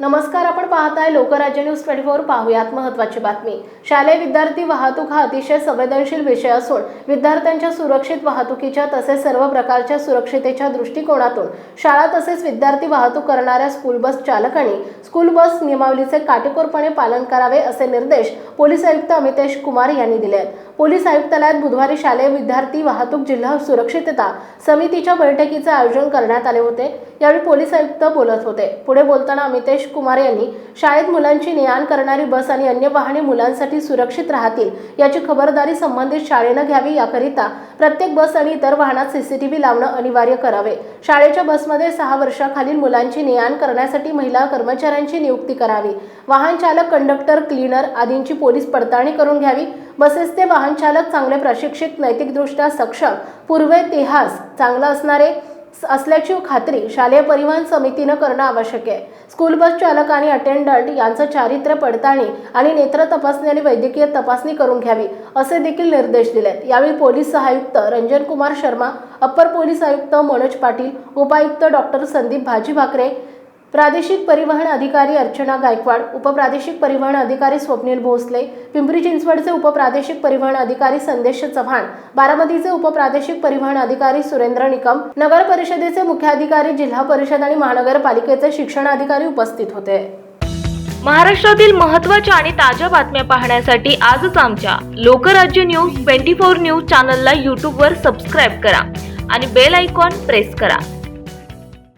नमस्कार आपण पाहताय लोकराज्य न्यूज ट्वेंटी फोर पाहूयात महत्वाची बातमी. शालेय विद्यार्थी वाहतूक हा अतिशय संवेदनशील विषय असून विद्यार्थ्यांच्या सुरक्षित वाहतुकीच्या तसेच सर्व प्रकारच्या सुरक्षितेच्या दृष्टिकोनातून शाळा तसेच विद्यार्थी वाहतूक करणाऱ्या स्कूल बस चालकांनी स्कूल बस नियमावलीचे काटेकोरपणे पालन करावे असे निर्देश पोलीस आयुक्त अमितेश कुमार यांनी दिले आहेत पोलीस आयुक्तालयात बुधवारी शालेय विद्यार्थी वाहतूक जिल्हा सुरक्षितता समितीच्या बैठकीचे आयोजन करण्यात आले होते. यावेळी पोलीस आयुक्त बोलत होते. पुढे बोलताना अमितेश कुमार यांनी शाळेत मुलांची ने आण करणारी बस आणि अन्य वाहने मुलांसाठी सुरक्षित राहतील याची खबरदारी संबंधित शाळेनं घ्यावी याकरिता प्रत्येक बस आणि इतर वाहनात सीसीटीव्ही लावणं अनिवार्य करावे. शाळेच्या बसमध्ये सहा वर्षाखालील मुलांची ने आण करण्यासाठी महिला कर्मचाऱ्यांची नियुक्ती करावी. वाहन चालक कंडक्टर क्लीनर आदींची पोलीस पडताळणी करून घ्यावी. बसेसचे वाहन चालक चांगले प्रशिक्षित नैतिकदृष्ट्या सक्षम पूर्वे इतिहास चांगला असणारे असल्याची खात्री शालेय परिवहन समितीनं करणं आवश्यक आहे. स्कूल बस चालक आणि अटेंडंट यांचं चारित्र्य पडताळणी आणि नेत्र तपासणी आणि वैद्यकीय तपासणी करून घ्यावी असे देखील निर्देश दिलेत. यावेळी पोलीस सहायुक्त रंजन कुमार शर्मा अप्पर पोलीस आयुक्त मनोज पाटील उपायुक्त डॉक्टर संदीप भाजी भाकरे प्रादेशिक परिवहन अधिकारी अर्चना गायकवाड उपप्रादेशिक परिवहन अधिकारी स्वप्नील भोसले पिंपरी चिंचवडचे उपप्रादेशिक परिवहन अधिकारी संदेश चव्हाण बारामतीचे उपप्रादेशिक परिवहन अधिकारी सुरेंद्र निकम नगर परिषदेचे मुख्याधिकारी जिल्हा परिषद आणि महानगरपालिकेचे शिक्षण अधिकारी उपस्थित होते. महाराष्ट्रातील महत्त्वाच्या आणि ताज्या बातम्या पाहण्यासाठी आजच आमच्या Lokrajya news twenty four news चॅनलला यूट्यूबवर सबस्क्राईब करा आणि बेल आयकॉन प्रेस करा.